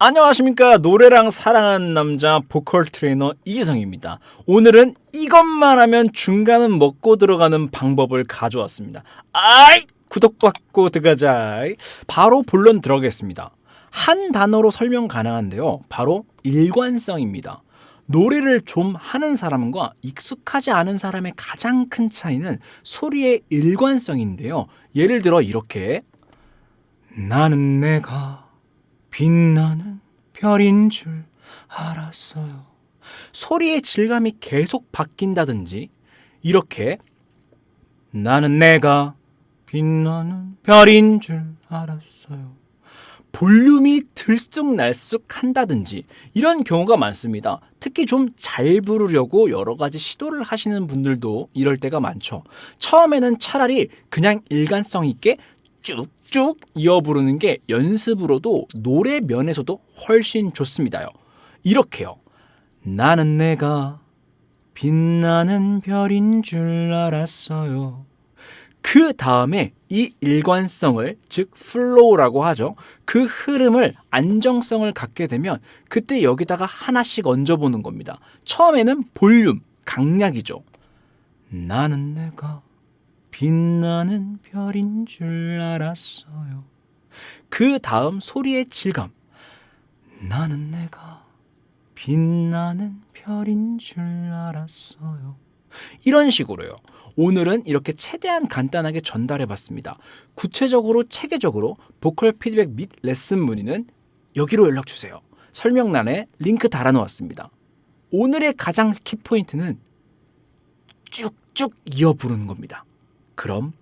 안녕하십니까 노래랑 사랑하는 남자 보컬 트레이너 이지성입니다. 오늘은 이것만 하면 중간은 먹고 들어가는 방법을 가져왔습니다. 아이 구독받고 들어가자. 바로 본론 들어가겠습니다. 한 단어로 설명 가능한데요. 바로 일관성입니다. 노래를 좀 하는 사람과 익숙하지 않은 사람의 가장 큰 차이는 소리의 일관성인데요. 예를 들어 이렇게 나는 내가 빛나는 별인 줄 알았어요. 소리의 질감이 계속 바뀐다든지 이렇게 나는 내가 빛나는 별인 줄 알았어요. 볼륨이 들쑥날쑥 한다든지 이런 경우가 많습니다. 특히 좀 잘 부르려고 여러 가지 시도를 하시는 분들도 이럴 때가 많죠. 처음에는 차라리 그냥 일관성 있게 쭉쭉 이어 부르는 게 연습으로도 노래 면에서도 훨씬 좋습니다요. 이렇게요. 나는 내가 빛나는 별인 줄 알았어요. 그 다음에 이 일관성을 즉 플로우라고 하죠. 그 흐름을 안정성을 갖게 되면 그때 여기다가 하나씩 얹어 보는 겁니다. 처음에는 볼륨 강약이죠. 나는 내가 빛나는 별인 줄 알았어요. 그 다음 소리의 질감. 나는 내가 빛나는 별인 줄 알았어요. 이런 식으로요. 오늘은 이렇게 최대한 간단하게 전달해 봤습니다. 구체적으로 체계적으로 보컬 피드백 및 레슨 문의는 여기로 연락 주세요. 설명란에 링크 달아 놓았습니다. 오늘의 가장 키포인트는 쭉쭉 이어 부르는 겁니다. 그럼